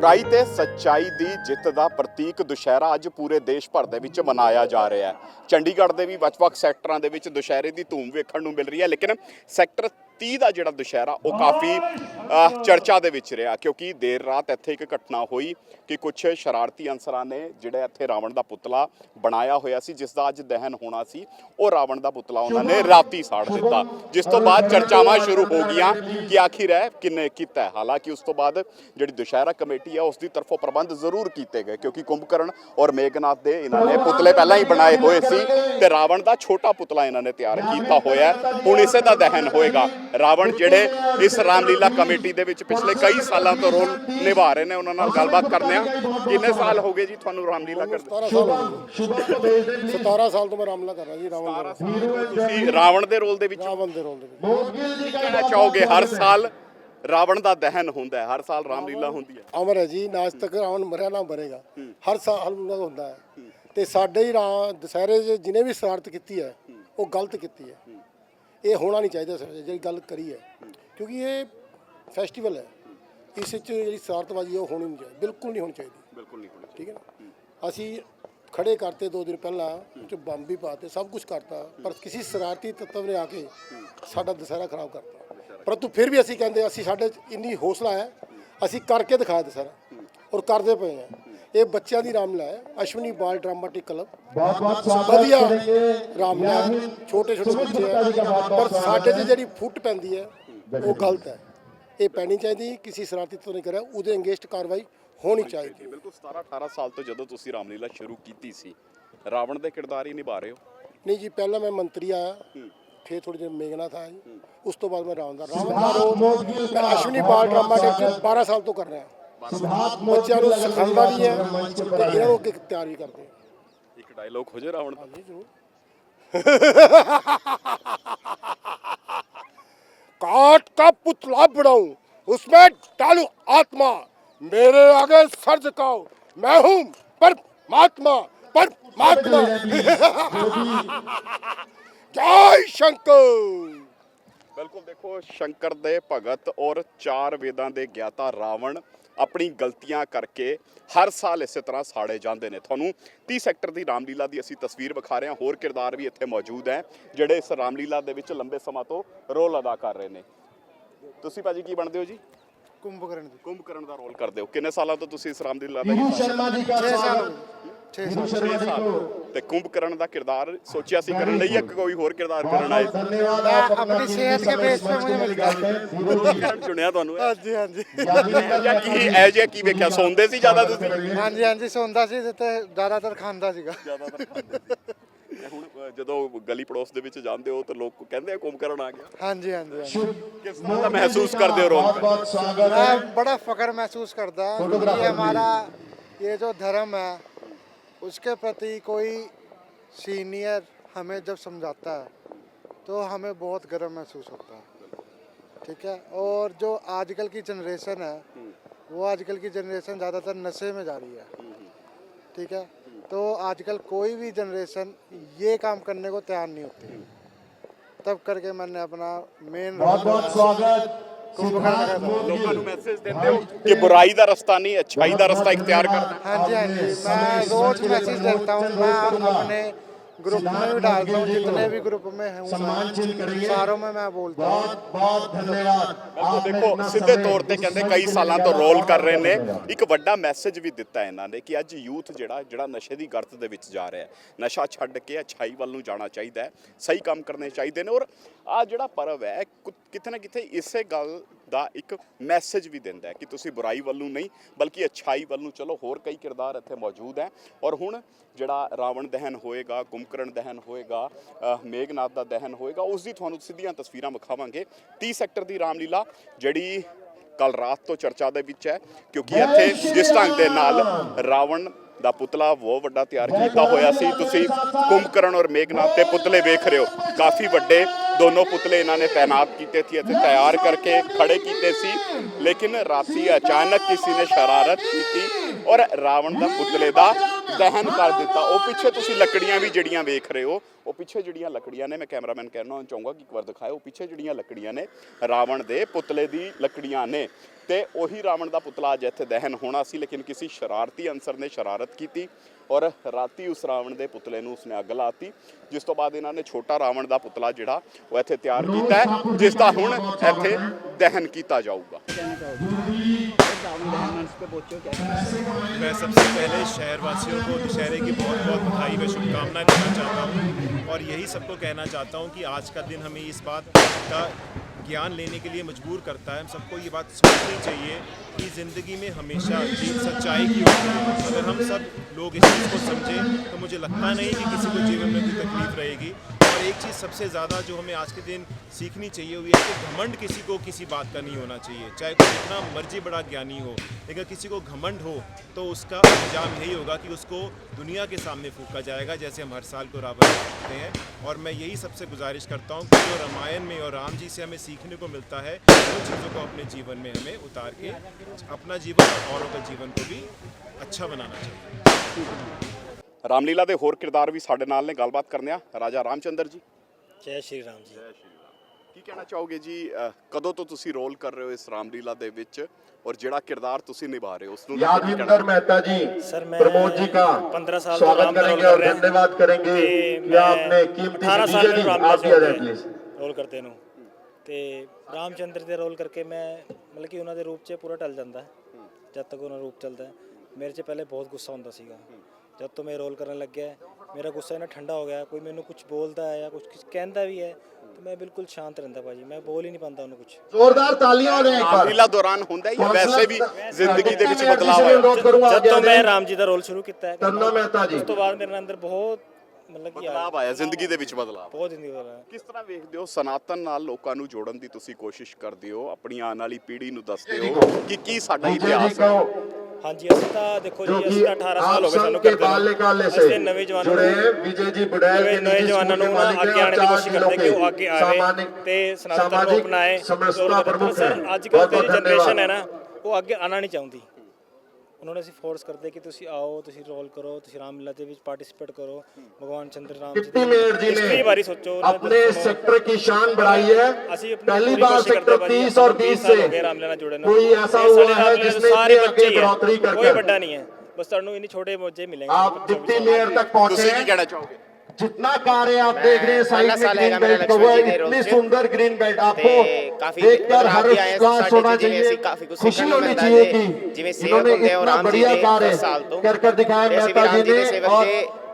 ਬੁਰਾਈ ਤੇ ਸੱਚਾਈ ਦੀ ਜਿੱਤ ਦਾ ਪ੍ਰਤੀਕ ਦੁਸ਼ਹਿਰਾ ਅੱਜ ਪੂਰੇ ਦੇਸ਼ ਭਰ ਦੇ ਵਿੱਚ ਮਨਾਇਆ ਜਾ ਰਿਹਾ ਹੈ। ਚੰਡੀਗੜ੍ਹ ਦੇ ਵੀ ਵੱਖ-ਵੱਖ ਸੈਕਟਰਾਂ ਦੇ ਵਿੱਚ ਦੁਸ਼ਹਿਰੇ ਦੀ ਧੂਮ ਵੇਖਣ ਨੂੰ ਮਿਲ ਰਹੀ ਹੈ, ਲੇਕਿਨ ਸੈਕਟਰ 30 ਦਾ ਜਿਹੜਾ ਦੁਸ਼ਹਿਰਾ ਉਹ ਕਾਫੀ ਚਰਚਾ ਦੇ ਵਿੱਚ ਰਿਹਾ ਕਿਉਂਕਿ ਦੇਰ ਰਾਤ ਇੱਥੇ ਇੱਕ ਘਟਨਾ ਹੋਈ ਕਿ ਕੁਝ ਸ਼ਰਾਰਤੀ ਅਨਸਰਾਂ ਨੇ ਜਿਹੜੇ ਇੱਥੇ ਰਾਵਣ ਦਾ ਪੁਤਲਾ ਬਣਾਇਆ ਹੋਇਆ ਸੀ ਜਿਸ ਦਾ ਅੱਜ ਦਹਨ ਹੋਣਾ ਸੀ ਉਹ ਰਾਵਣ ਦਾ ਪੁਤਲਾ ਉਹਨਾਂ ਨੇ ਰਾਤੀ ਸਾੜ ਦਿੱਤਾ ਜਿਸ ਤੋਂ ਬਾਅਦ ਚਰਚਾਵਾਂ ਸ਼ੁਰੂ ਹੋ ਗਈਆਂ ਕਿ ਆਖਿਰ ਹੈ ਕਿੰਨੇ ਕੀਤਾ ਹੈ। ਹਾਲਾਂਕਿ ਉਸ ਤੋਂ ਬਾਅਦ ਜਿਹੜੀ ਦੁਸ਼ਹਿਰਾ ਕਮੇਟੀ ਹੈ ਉਸ ਦੀ ਤਰਫੋਂ ਪ੍ਰਬੰਧ ਜ਼ਰੂਰ ਕੀਤੇ ਗਏ ਕਿਉਂਕਿ ਕੁੰਭਕਰਨ ਔਰ ਮੇਘਨਾਥ ਦੇ ਇਹਨਾਂ ਨੇ ਪੁਤਲੇ ਪਹਿਲਾਂ ਹੀ ਬਣਾਏ ਹੋਏ ਸੀ ਤੇ ਰਾਵਣ ਦਾ ਛੋਟਾ ਪੁਤਲਾ ਇਹਨਾਂ ਨੇ ਤਿਆਰ ਕੀਤਾ ਹੋਇਆ। ਹੁਣ ਇਸੇ ਦਾ ਦਹਨ ਹੋਏਗਾ ਰਾਵਣ ਜਿਹੜੇ ਇਸ ਰਾਮਲੀਲਾ ਕਮੇਟੀ ਦੇ ਵਿੱਚ ਪਿਛਲੇ ਕਈ ਸਾਲਾਂ ਤੋਂ ਰੋਲ ਨਿਭਾ ਰਹੇ ਨੇ ਉਹਨਾਂ ਨਾਲ ਗੱਲਬਾਤ ਕਰਨੇ ਆ ਕਿੰਨੇ ਸਾਲ ਹੋ ਗਏ ਜੀ ਤੁਹਾਨੂੰ ਰਾਮਲੀਲਾ ਕਰਦੇ? 17 ਸਾਲ ਹੋ ਗਏ। 17 ਸਾਲ ਤੋਂ ਮੈਂ ਰਾਮਲਾ ਕਰ ਰਿਹਾ ਜੀ ਰਾਵਣ ਦਾ ਤੁਸੀਂ ਰਾਵਣ ਦੇ ਰੋਲ ਦੇ ਵਿੱਚ ਰਾਵਣ ਦੇ ਰੋਲ ਦੇ ਵਿੱਚ। ਕਹਿਣਾ ਚਾਹੋਗੇ ਹਰ ਸਾਲ ਰਾਵਣ ਦਾ ਦਹਨ ਹੁੰਦਾ ਹੈ ਹਰ ਸਾਲ ਰਾਮਲੀਲਾ ਹੁੰਦੀ ਹੈ। ਅਮਰ ਹੈ ਜੀ ਨਾ ਅੱਜ ਤੱਕ ਰਾਵਣ ਮਰਿਆ ਨਾ ਮਰੇਗਾ। ਹਰ ਸਾਲ ਉਹਨਾਂ ਦਾ ਹੁੰਦਾ ਹੈ। ਤੇ ਸਾਡੇ ਹੀ ਰਾ ਦੁਸਹਿਰੇ ਜਿਹਨੇ ਵੀ ਸ਼ਰਾਰਤ ਕੀਤੀ ਹੈ ਉਹ ਗਲਤ ਕੀਤੀ ਹੈ। ਇਹ ਹੋਣਾ ਨਹੀਂ ਚਾਹੀਦਾ ਸੀ ਜਿਹੜੀ ਗੱਲ ਕਰੀ ਹੈ। ਕਿਉਂਕਿ ਇਹ ਫੈਸਟੀਵਲ ਹੈ। ਇਸ ਵਿੱਚ ਜਿਹੜੀ ਸ਼ਰਾਰਤਬਾਜ਼ੀ ਉਹ ਹੋਣੀ ਨਹੀਂ ਚਾਹੀਦੀ। ਬਿਲਕੁਲ ਨਹੀਂ ਹੋਣੀ ਚਾਹੀਦੀ। ਬਿਲਕੁਲ ਨਹੀਂ ਹੋਣੀ ਠੀਕ ਹੈ ਨਾ? ਅਸੀਂ ਖੜੇ ਕਰਤੇ ਦੋ ਦਿਨ ਪਹਿਲਾਂ ਚ ਬੰਬ ਵੀ ਪਾਤੇ ਸਭ ਕੁਝ ਕਰਤਾ। ਪਰ ਕਿਸੇ ਸ਼ਰਾਰਤੀ ਤੱਤਵ ਨੇ ਆ ਕੇ ਸਾਡਾ ਦੁਸਹਿਰਾ ਖਰਾਬ ਕਰਤਾ। ਪਰੰਤੂ ਫਿਰ ਵੀ ਅਸੀਂ ਕਹਿੰਦੇ ਅਸੀਂ ਸਾਡੇ ਇੰਨੀ ਹੌਸਲਾ ਹੈ ਅਸੀਂ ਕਰਕੇ ਦਿਖਾਇਆ ਦੁਸਹਿਰਾ। ਔਰ ਕਰਦੇ ਪਏ ਹਾਂ। ਇਹ ਬੱਚਿਆਂ ਦੀ ਰਾਮਲਾ ਹੈ ਅਸ਼ਵਨੀ ਬਾਲ ਡਰਾਮਾਟਿਕ ਕਲੱਬ। ਬਹੁਤ ਬਹੁਤ ਸਵਾਗਤ ਵਧੀਆ ਰਾਮਲਾ। ਛੋਟੇ ਛੋਟੇ ਬੱਚੇ ਪਰ ਸਾਡੇ 'ਚ ਜਿਹੜੀ ਫੁੱਟ ਪੈਂਦੀ ਹੈ ਉਹ ਗਲਤ ਹੈ। ਇਹ ਪੈਣੀ ਚਾਹੀਦੀ ਕਿਸੇ ਸ਼ਰਾਰਤੀ ਤੱਤਵ ਨੇ ਕਰਿਆ ਉਹਦੇ ਅੰਗੇਸਟ ਕਾਰਵਾਈ ਹੋਣੀ ਚਾਹੀਦੀ। ਬਿਲਕੁਲ 17 18 ਸਾਲ ਤੋਂ ਜਦੋਂ ਤੁਸੀਂ ਰਾਮਲੀਲਾ ਸ਼ੁਰੂ ਕੀਤੀ ਸੀ ਰਾਵਣ ਦੇ ਕਿਰਦਾਰ ਹੀ ਨਿਭਾ ਰਹੇ ਹੋ? ਨਹੀਂ ਜੀ ਪਹਿਲਾਂ ਮੈਂ ਮੰਤਰੀ ਆਇਆ ਫਿਰ ਥੋੜੀ ਦੇਰ ਮੇਘਨਾਥ ਆਇਆ ਜੀ ਉਸ ਤੋਂ ਬਾਅਦ ਮੈਂ ਰਾਵਣ ਦਾ ਰਾਵਣ ਦਾ ਰੋਲ ਮੈਂ ਅਸ਼ਵਨੀ ਬਾਲ ਡਰਾਮਾ ਦੇ 12 ਸਾਲ ਤੋਂ ਕਰ ਰਿਹਾ। ਬੱਚਿਆਂ ਨੂੰ ਸਿਖਾਉਂਦਾ ਵੀ ਹੈ ਤੇ ਇਹਨਾਂ ਨੂੰ ਅੱਗੇ ਤਿਆਰ ਵੀ ਕਰਦੇ ਹਾਂ ਇੱਕ ਡਾਇਲੋਗ ਹੋ ਜੇ ਰਾਵਣ ਦਾ ਜੀ ਜ਼ਰੂਰ काट का पुतला बनाऊं उसमें डालू आत्मा मेरे आगे सर झुकाओ मैं हूं परमात्मा परमात्मा जय शंकर ਬਿਲਕੁਲ ਦੇਖੋ ਸ਼ੰਕਰ ਦੇ ਭਗਤ ਔਰ ਚਾਰ ਵੇਦਾਂ ਦੇ ਗਿਆਤਾ ਰਾਵਣ ਆਪਣੀ ਗਲਤੀਆਂ ਕਰਕੇ ਹਰ ਸਾਲ ਇਸੇ ਤਰ੍ਹਾਂ ਸਾੜੇ ਜਾਂਦੇ ਨੇ। ਤੁਹਾਨੂੰ 30 ਸੈਕਟਰ ਦੀ ਰਾਮਲੀਲਾ ਦੀ ਅਸੀਂ ਤਸਵੀਰ ਵਿਖਾ ਰਹੇ ਹਾਂ। ਹੋਰ ਕਿਰਦਾਰ ਵੀ ਇੱਥੇ ਮੌਜੂਦ ਹੈ ਜਿਹੜੇ ਇਸ ਰਾਮਲੀਲਾ ਦੇ ਵਿੱਚ ਲੰਬੇ ਸਮਾਂ ਤੋਂ ਰੋਲ ਅਦਾ ਕਰ ਰਹੇ ਨੇ। ਤੁਸੀਂ ਭਾਜੀ ਕੀ ਬਣਦੇ ਹੋ ਜੀ? ਕੁੰਭਕਰਨ ਦੀ। ਕੁੰਭਕਰਨ ਦਾ ਰੋਲ ਕਰਦੇ ਹੋ। ਕਿੰਨੇ ਸਾਲਾਂ ਤੋਂ ਤੁਸੀਂ ਇਸ ਰਾਮਲੀਲਾ ਦਾ ਸ਼ਰਮਾ ਜੀ ਦਾ ਗੁਰੂ ਸ਼ਰਮਾ ਜੀ ਕੋ ਤੇ ਕੁੰਭਕਰਨ ਦਾ ਕਿਰਦਾਰ ਸੋਚਿਆ ਸੀ ਕਰਨ ਲਈ ਇੱਕ ਕੋਈ ਹੋਰ ਕਿਰਦਾਰ ਕਰਨ ਆਏ? ਧੰਨਵਾਦ ਆਪਣੀ ਸਿਹਤ ਕੇ ਬੇਸ ਜਦੋਂ ਗਲੀ ਪੜੋਸ ਦੇ ਵਿੱਚ ਜਾਂਦੇ ਹੋ ਤਾਂ ਲੋਕ ਕਹਿੰਦੇ ਆ ਕੁੰਭਕਰਨ ਆ ਗਿਆ। ਹਾਂਜੀ ਹਾਂਜੀ ਕਿਸ ਤਰ੍ਹਾਂ ਦਾ ਮਹਿਸੂਸ ਕਰਦੇ ਹੋ ਰੋਣ ਮੈਂ ਬੜਾ ਫਕਰ ਮਹਿਸੂਸ ਕਰਦਾ ਕਿ ਹਮਾਰਾ ਇਹ ਜੋ ਧਰਮ ਹੈ उसके प्रति कोई सीनियर हमें जब समझाता है तो हमें बहुत गर्व महसूस होता है। ठीक है? और जो आजकल की जनरेशन है, वो आजकल की जनरेशन ज़्यादातर नशे में जा रही है। ठीक है? तो आजकल कोई भी जनरेशन ये काम करने को तैयार नहीं होती। तब करके मैंने अपना मेन बहुत बहुत स्वागत। कुंभकर्ण का ਲੋਕਾਂ ਨੂੰ ਮੈਸੇਜ ਦਿੰਦੇ ਹੋ ਕਿ ਬੁਰਾਈ ਦਾ ਰਸਤਾ ਨਹੀਂ ਅੱਛਾਈ ਦਾ ਰਸਤਾ ਇਖਤਿਆਰ ਕਰਨਾ हाँ जी हाँ जी मैं रोज मैसेज देता हूँ मैं अपने ग्रुप में भी डालता हूँ जितने भी ग्रुप में हूँ सम्मान चिन्ह करेंगे सारों में मैं बोलता हूँ बहुत बहुत धन्यवाद ਬਿਲਕੁਲ ਦੇਖੋ ਸਿੱਧੇ ਤੌਰ ਤੇ ਕਹਿੰਦੇ ਕਈ ਸਾਲਾਂ ਤੋਂ ਰੋਲ ਕਰ ਰਹੇ ਨੇ ਇੱਕ ਵੱਡਾ ਮੈਸੇਜ ਵੀ ਦਿੱਤਾ ਇਹਨਾਂ ਨੇ ਕਿ ਅੱਜ ਯੂਥ ਜਿਹੜਾ ਜਿਹੜਾ ਨਸ਼ੇ ਦੀ ਗਰਤ ਦੇ ਵਿੱਚ ਜਾ ਰਿਹਾ ਹੈ ਨਸ਼ਾ ਛੱਡ ਕੇ ਅਛਾਈ ਵੱਲ ਨੂੰ ਜਾਣਾ ਚਾਹੀਦਾ ਹੈ ਸਹੀ ਕੰਮ ਕਰਨੇ ਚਾਹੀਦੇ ਨੇ ਔਰ ਆ ਜਿਹੜਾ ਪਰਵ ਹੈ ਕੁ- ਕਿਤੇ ਨਾ ਕਿਤੇ ਇਸੇ ਗੱਲ ਦਾ ਇੱਕ ਮੈਸੇਜ ਵੀ ਦਿੰਦਾ ਹੈ ਕਿ ਤੁਸੀਂ ਬੁਰਾਈ ਵੱਲ ਨੂੰ ਨਹੀਂ ਬਲਕਿ ਅੱਛਾਈ ਵੱਲ ਨੂੰ ਚਲੋ। ਹੋਰ ਕਈ ਕਿਰਦਾਰ ਇੱਥੇ ਮੌਜੂਦ ਹੈ। ਔਰ ਹੁਣ ਜਿਹੜਾ ਰਾਵਣ ਦਹਨ ਹੋਏਗਾ ਕੁੰਭਕਰਨ ਦਹਨ ਹੋਏਗਾ ਅ, ਮੇਘਨਾਥ ਦਾ ਦਹਨ ਹੋਏਗਾ ਉਸ ਦੀ ਤੁਹਾਨੂੰ ਸਿੱਧੀਆਂ ਤਸਵੀਰਾਂ ਵਿਖਾਵਾਂਗੇ। 30 ਸੈਕਟਰ ਦੀ ਰਾਮਲੀਲਾ ਜਿਹੜੀ ਕੱਲ ਰਾਤ ਤੋਂ ਚਰਚਾ ਦੇ ਵਿੱਚ ਹੈ ਕਿਉਂਕਿ ਇੱਥੇ ਜਿਸ ਢੰਗ ਦੇ ਨਾਲ ਰਾਵਣ ਦਾ ਪੁਤਲਾ ਬਹੁਤ ਵੱਡਾ ਤਿਆਰ ਕੀਤਾ ਹੋਇਆ ਸੀ। ਤੁਸੀਂ ਕੁੰਭਕਰਨ ਔਰ ਮੇਘਨਾਥ ਦੇ ਪੁਤਲੇ ਵੇਖ ਰਹੇ ਹੋ ਕਾਫੀ ਵੱਡੇ ਦੋਨੋਂ ਪੁਤਲੇ ਇਹਨਾਂ ਨੇ ਤਾਇਨਾਤ ਕੀਤੇ ਸੀ ਅਤੇ ਤਿਆਰ ਕਰਕੇ ਖੜੇ ਕੀਤੇ ਸੀ। ਲੇਕਿਨ ਰਾਤੀ ਅਚਾਨਕ ਕਿਸੇ ਨੇ ਸ਼ਰਾਰਤ ਕੀਤੀ ਔਰ ਰਾਵਣ ਦਾ ਪੁਤਲੇ ਦਾ ਦਹਨ ਕਰ ਦਿੱਤਾ। ਉਹ ਪਿੱਛੇ ਤੁਸੀਂ ਲੱਕੜੀਆਂ ਵੀ ਜਿਹੜੀਆਂ ਵੇਖ ਰਹੇ ਹੋ, ਉਹ ਪਿੱਛੇ ਜਿਹੜੀਆਂ ਲੱਕੜੀਆਂ ਨੇ, ਮੈਂ ਕੈਮਰਾਮੈਨ ਕਹਿਣਾ ਚਾਹੂੰਗਾ ਕਿ ਇੱਕ ਵਾਰ ਦਿਖਾਓ, ਉਹ ਪਿੱਛੇ ਜਿਹੜੀਆਂ ਲੱਕੜੀਆਂ ਨੇ ਰਾਵਣ ਦੇ ਪੁਤਲੇ ਦੀ ਲੱਕੜੀਆਂ ਨੇ। ਤੇ ਉਹੀ ਰਾਵਣ ਦਾ ਪੁਤਲਾ ਅੱਜ ਇੱਥੇ ਦਹਨ ਹੋਣਾ ਸੀ ਲੇਕਿਨ ਕਿਸੇ ਸ਼ਰਾਰਤੀ ਅਨਸਰ ਨੇ ਸ਼ਰਾਰਤ ਕੀਤੀ ਔਰ ਰਾਤੀ ਉਸ ਰਾਵਣ ਦੇ ਪੁਤਲੇ ਨੂੰ ਉਸਨੇ ਅੱਗ ਲਾਤੀ ਜਿਸ ਤੋਂ ਬਾਅਦ ਇਹਨਾਂ ਨੇ ਛੋਟਾ ਰਾਵਣ ਦਾ ਪੁਤਲਾ ਜਿਹੜਾ ਉਹ ਇੱਥੇ ਤਿਆਰ ਕੀਤਾ ਹੈ ਜਿਸ ਦਾ ਹੁਣ ਇੱਥੇ ਦਹਨ ਕੀਤਾ ਜਾਊਗਾ मैं सबसे पहले शहरवासियों को दशहरे की बहुत बहुत बधाई व शुभकामनाएं देना चाहता हूँ और यही सबको कहना चाहता हूँ कि आज का दिन हमें इस बात का ज्ञान लेने के लिए मजबूर करता है। हम सबको ये बात सोचनी चाहिए कि ज़िंदगी में हमेशा जीत सच्चाई की होती है। अगर हम सब लोग इस चीज़ को समझें तो मुझे लगता नहीं कि किसी को जीवन में कोई तकलीफ़ रहेगी। और एक चीज़ सबसे ज़्यादा जो हमें आज के दिन सीखनी चाहिए वो है कि घमंड किसी को किसी बात का नहीं होना चाहिए। चाहे कोई जितना मर्ज़ी बड़ा ज्ञानी हो, लेकिन किसी को घमंड हो तो उसका अंजाम यही होगा कि उसको दुनिया के सामने फूका जाएगा, जैसे हम हर साल को रावण देखते हैं। और मैं यही सबसे गुजारिश करता हूँ कि जो रामायण में और राम जी से हमें सीखने को मिलता है उन तो चीज़ों को अपने जीवन में हमें उतार के, अपना जीवन और औरों के जीवन को भी अच्छा बनाना चाहिए। ਰਾਮਲੀਲਾ ਦੇ ਹੋਰ ਕਿਰਦਾਰ ਵੀ ਸਾਡੇ ਨਾਲ ਨੇ ਗੱਲਬਾਤ ਕਰਨੇ ਆ ਰਾਜਾ ਰਾਮਚੰਦਰ ਜੀ ਜੈ ਸ਼੍ਰੀ ਰਾਮ ਜੀ ਕੀ ਕਹਿਣਾ ਚਾਹੋਗੇ ਜੀ ਅ, ਕਦੋਂ ਤੋਂ ਤੁਸੀਂ ਰੋਲ ਕਰ ਰਹੇ ਹੋ ਇਸ ਰਾਮਲੀਲਾ ਦੇ ਵਿੱਚ ਔਰ ਜਿਹੜਾ ਕਿਰਦਾਰ ਤੁਸੀਂ ਨਿਭਾ ਰਹੇ ਹੋ ਉਸ ਨੂੰ ਲੈ ਕੇ ਕੀ ਕਹਿਣਾ यादविंदर मेहता जी सर, मैं प्रमोद जी का 15 साल तो स्वागत राम का रोल करेंगे कर और रहे हैं। धन्यवाद करेंगे ਤੇ कि आपने ਮੈਂ कीमती 18 ਸਾਲ डीजे ਨੂੰ ਰਾਮ आप भी आ जाए ਦਾ प्लीज ਰੋਲ ਕਰਦੇ ਨੂੰ ਤੇ ਰਾਮਚੰਦਰ ਦੇ ਰੋਲ ਕਰਕੇ ਮੈਂ ਮਤਲਬ ਕਿ ਉਹਨਾਂ ਦੇ ਰੂਪ 'ਚ ਪੂਰਾ ਢਲ ਜਾਂਦਾ ਹੈ। ਜਦ ਤੱਕ ਉਹਨਾਂ ਰੂਪ ਚੱਲਦਾ ਹੈ। ਮੇਰੇ 'ਚ ਪਹਿਲੇ ਬਹੁਤ ਗੁੱਸਾ ਹੁੰਦਾ ਸੀਗਾ ਜਦ ਤੋਂ ਮੈਂ ਰੋਲ ਕਰਨ ਲੱਗਿਆ ਮੇਰਾ ਗੁੱਸਾ ਇਹਨਾਂ ਠੰਡਾ ਹੋ ਗਿਆ ਕੋਈ ਮੈਨੂੰ ਕੁਝ ਬੋਲਦਾ ਹੈ ਜਾਂ ਕੁਝ ਕਹਿੰਦਾ ਵੀ ਹੈ ਤੇ ਮੈਂ ਬਿਲਕੁਲ ਸ਼ਾਂਤ ਰਹਿੰਦਾ ਭਾਜੀ ਮੈਂ ਬੋਲ ਹੀ ਨਹੀਂ ਪਾਉਂਦਾ ਉਹਨੂੰ ਕੁਝ ਜ਼ੋਰਦਾਰ ਤਾਲੀਆਂ ਹੋ ਇੱਕ ਵਾਰ ਆਖਰੀਲਾ ਦੌਰਾਨ ਹੁੰਦਾ ਹੀ ਵੈਸੇ ਵੀ ਜ਼ਿੰਦਗੀ ਦੇ ਵਿੱਚ ਬਦਲਾਅ ਜਦ ਤੋਂ ਮੈਂ ਰਾਮ ਜੀ ਦਾ ਰੋਲ ਸ਼ੁਰੂ ਕੀਤਾ ਹੈ ਕਰਨਾ ਮਹਿਤਾ ਜੀ ਉਸ ਤੋਂ ਬਾਅਦ ਮੇਰੇ ਅੰਦਰ ਬਹੁਤ ਮਤਲਬ ਕਿ ਬਦਲਾਅ ਆਇਆ ਜ਼ਿੰਦਗੀ ਦੇ ਵਿੱਚ ਬਦਲਾਅ ਬਹੁਤ ਜ਼ਿੰਦਗੀ ਬਦਲਾ ਕਿਸ ਤਰ੍ਹਾਂ ਵੇਖਦੇ ਹੋ ਸਨਾਤਨ ਨਾਲ ਲੋਕਾਂ ਨੂੰ ਜੋੜਨ ਦੀ ਤੁਸੀਂ ਕੋਸ਼ਿਸ਼ ਕਰਦੇ ਹੋ? ਆਪਣੀ ਆਉਣ ਵਾਲੀ ਪੀੜ੍ਹੀ ਨੂੰ ਦੱਸਦੇ ਹੋ ਕਿ ਕੀ ਸਾਡਾ ਇਤਿਹਾਸ ਹੈ? ਹਾਂਜੀ ਅਸੀਂ ਤਾਂ ਦੇਖੋ ਜੀ ਅਸੀਂ ਤਾਂ 18 ਸਾਲ ਹੋ ਗਏ ਸਾਨੂੰ ਕਰਦੇ ਨੂੰ ਅਸੀਂ ਨਵੇਂ ਜਵਾਨਾਂ ਨੂੰ ਵਿਜੇ ਜੀ ਬੁੜੈਲ ਦੇ ਨਵੇਂ ਜਵਾਨਾਂ ਨੂੰ ਅੱਗੇ ਆਉਣ ਦੀ ਕੋਸ਼ਿਸ਼ ਕਰਦੇ ਕਿ ਉਹ ਅੱਗੇ ਆਵੇ ਤੇ ਸਨਾਤਨ ਨੂੰ ਅਪਣਾਏ ਸਮਰਸਤਾ ਪ੍ਰਮੁੱਖ ਹੈ। ਅੱਜ ਕੱਲ੍ਹ ਦੀ ਜਨਰੇਸ਼ਨ ਹੈ ਨਾ ਉਹ ਅੱਗੇ ਆਣਾ ਨਹੀਂ ਚਾਹੁੰਦੀ। ਉਹਨਾਂ ਨੂੰ ਅਸੀਂ ਫੋਰਸ ਕਰਦੇ ਕਿ ਤੁਸੀਂ ਆਓ ਤੁਸੀਂ ਰੋਲ ਕਰੋ ਤੁਸੀਂ ਰਾਮਲੀਲਾ ਦੇ ਵਿੱਚ ਪਾਰਟਿਸਿਪੇਟ ਕਰੋ ਭਗਵਾਨ ਚੰਦਰ ਰਾਮ ਜੀ ਦੀ ਹਿਸਟਰੀ ਬਾਰੇ ਸੋਚੋ ਆਪਣੇ सेक्टर की शान बढ़ाई है ਅਸੀਂ ਆਪਣੀ पहली पूरी बार कोशिश 30 और 20 बीस साल हो गए से रामलीला जुड़े ਸਾਰੇ ਬੱਚੇ ਅੱਗੇ ਹੀ ਕੋਈ ਵੱਡਾ ਨਹੀਂ ਹੈ। ਬਸ ਤੁਹਾਨੂੰ ਇੰਨੇ ਛੋਟੇ ਮੋਜੇ ਮਿਲਣਗੇ आप डिप्टी मेयर तक पहुंचे ਤੁਸੀਂ ਕੀ ਕਹਿਣਾ ਚਾਹੋਗੇ? जितना कार्य आप देख रहे हैं साइड में ग्रीन बेल्ट कवर इतनी सुंदर ग्रीन बेल्ट आपको देखकर हर उल्लास होना चाहिए खुशी होनी चाहिए कि इन्होंने इतना बढ़िया कार्य कर कर दिखाया मेहता जी ने और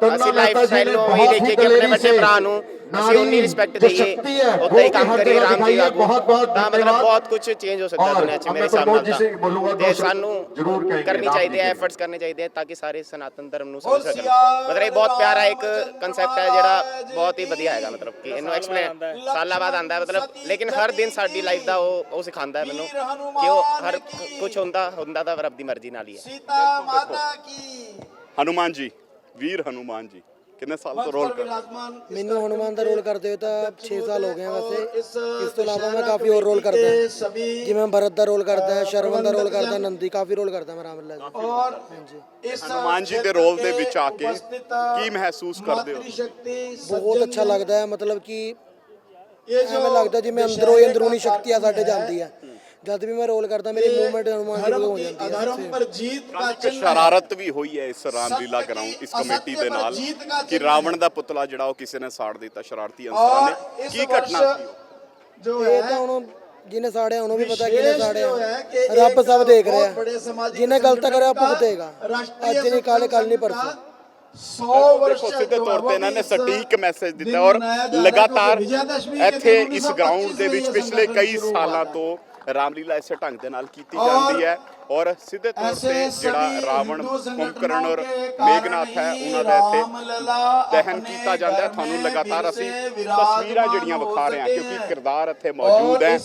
ਅਸੀਂ ਲਾਈਫ ਸਟਾਈਲ ਨੂੰ ਹੀ ਲੈ ਕੇ ਆਪਣੇ ਵੱਡੇ ਭਰਾ ਨੂੰ ਅਸੀਂ ਉਨੀ ਰਿਸਪੈਕਟ ਦਈਏ ਉਦਾਂ ਹੀ ਕੰਮ ਕਰੀਏ ਰਾਮ ਜੀ ਦਾ ਬਹੁਤ ਬਹੁਤ ਤਾਂ ਮਤਲਬ ਬਹੁਤ ਕੁਝ ਚੇਂਜ ਹੋ ਸਕਦਾ ਦੁਨੀਆ 'ਚ ਮੇਰੇ ਹਿਸਾਬ ਨਾਲ ਤੇ ਸਾਨੂੰ ਜ਼ਰੂਰ ਕਰਨੀ ਚਾਹੀਦੀ ਹੈ ਐਫਰਟਸ ਕਰਨੇ ਚਾਹੀਦੇ ਆ ਤਾਂ ਕਿ ਸਾਰੇ ਸਨਾਤਨ ਧਰਮ ਨੂੰ ਸਮਝ ਸਕਣ। ਮਤਲਬ ਇਹ ਬਹੁਤ ਪਿਆਰਾ ਇੱਕ ਕਨਸੈਪਟ ਹੈ ਜਿਹੜਾ ਬਹੁਤ ਹੀ ਵਧੀਆ ਹੈਗਾ ਮਤਲਬ ਕਿ ਇਹਨੂੰ ਐਕਸਪਲੇਨ ਸਾਲਾਂ ਬਾਅਦ ਆਂਦਾ ਮਤਲਬ ਲੇਕਿਨ ਹਰ ਦਿਨ ਸਾਡੀ ਲਾਈਫ ਦਾ ਉਹ ਉਹ ਸਿਖਾਉਂਦਾ ਹੈ ਮੈਨੂੰ ਕਿ ਉਹ ਹਰ ਕੁਝ ਹੁੰਦਾ ਹੁੰਦਾ ਤਾਂ ਰੱਬ ਦੀ ਮਰਜ਼ੀ ਨਾਲ ਹੀ ਹੈ। ਸੀਤਾ ਮਾਤਾ ਕੀ? ਹਨੂਮਾਨ ਜੀ ਵੀਰ ਹਨੂਮਾਨ ਜੀ ਕਿੰਨੇ ਸਾਲ ਤੋਂ ਰੋਲ ਕਰ ਹੋ? ਮੈਨੂੰ ਹਨੂਮਾਨ ਦਾ ਰੋਲ ਕਰਦੇ ਹੋਏ ਤਾਂ 6 ਸਾਲ ਹੋ ਗਏ ਆ ਵੈਸੇ। ਇਸ ਤੋਂ ਇਲਾਵਾ ਮੈਂ ਕਾਫੀ ਹੋਰ ਰੋਲ ਕਰਦਾ। ਜਿਵੇਂ ਭਰਤ ਦਾ ਰੋਲ ਕਰਦਾ ਸ਼ਰਵਨ ਦਾ ਰੋਲ ਕਰਦਾ ਨੰਦੀ ਕਾਫੀ ਰੋਲ ਕਰਦਾ ਮੈਂ ਰਾਮਲੀਲਾ ਚ ਹਾਂਜੀ। ਹਨੂਮਾਨ ਜੀ ਦੇ ਰੋਲ ਦੇ ਵਿੱਚ ਆ ਕੇ ਕੀ ਮਹਿਸੂਸ ਕਰਦੇ ਹੋ? ਬਹੁਤ ਅੱਛਾ ਲੱਗਦਾ ਹੈ ਮਤਲਬ ਕਿ ਐਵੇਂ ਲੱਗਦਾ ਜਿਵੇਂ ਅੰਦਰੋਂ ਹੀ ਅੰਦਰੂਨੀ ਸ਼ਕਤੀਆਂ ਸਾਡੇ ਜਾਂਦੀ ਹੈ। ਜਦ ਵੀ ਮੈਂ ਰੋਲ ਕਰਦਾ ਮੇਰੀ ਮੂਵਮੈਂਟ ਅਨੁਮਾਨਿਤ ਹੋ ਜਾਂਦੀ ਹੈ। ਧਰਮ ਪਰਜੀਤ ਦਾ ਸ਼ਰਾਰਤ ਵੀ ਹੋਈ ਹੈ ਇਸ ਰਾਮਲੀਲਾ ਗਰਾਊਂਡ ਇਸ ਕਮੇਟੀ ਦੇ ਨਾਲ ਕਿ ਰਾਵਣ ਦਾ ਪੁਤਲਾ ਜਿਹੜਾ ਉਹ ਕਿਸੇ ਨੇ ਸਾੜ ਦਿੱਤਾ ਸ਼ਰਾਰਤੀ ਅਨਸਰਾਂ ਨੇ। ਕੀ ਘਟਨਾ ਸੀ ਜੋ ਇਹ ਹੁਣ ਜਿਹਨੇ ਸਾੜਿਆ ਉਹਨੂੰ ਵੀ ਪਤਾ ਕਿਹਨੇ ਸਾੜਿਆ। ਰੱਬ ਸਭ ਦੇਖ ਰਿਹਾ। ਜਿਹਨੇ ਗਲਤ ਕਰਿਆ ਭੁਗਤੇਗਾ ਅੱਜ ਨਹੀਂ ਕੱਲ ਕੱਲ ਨਹੀਂ ਪਰਸੋਂ। 100 ਵਰਸ਼ ਸਿੱਧੇ ਤੇ ਇਹਨਾਂ ਨੇ ਸਟੀਕ ਲਗਾਤਾਰ ਪਿਛਲੇ ਕਈ ਸਾਲਾਂ ਤੋਂ ਰਾਮਲੀਲਾ ਇਸੇ ਢੰਗ ਦੇ ਨਾਲ ਕੀਤੀ ਜਾਂਦੀ ਹੈ ਔਰ ਸਿੱਧੇ ਤੌਰ ਤੇ ਜਿਹੜਾ ਰਾਵਣ ਕੁੰਭਕਰਨ ਔਰ ਮੇਗਨਾਥ ਹੈ ਉਹਨਾਂ ਦਾ ਇੱਥੇ ਦਹਨ ਕੀਤਾ ਜਾਂਦਾ ਹੈ। ਤੁਹਾਨੂੰ ਲਗਾਤਾਰ ਅਸੀਂ ਤਸਵੀਰਾਂ ਜਿਹੜੀਆਂ ਵਿਖਾ ਰਹੇ ਹਾਂ ਕਿਉਂਕਿ ਕਿਰਦਾਰ ਇੱਥੇ ਮੌਜੂਦ ਹੈ।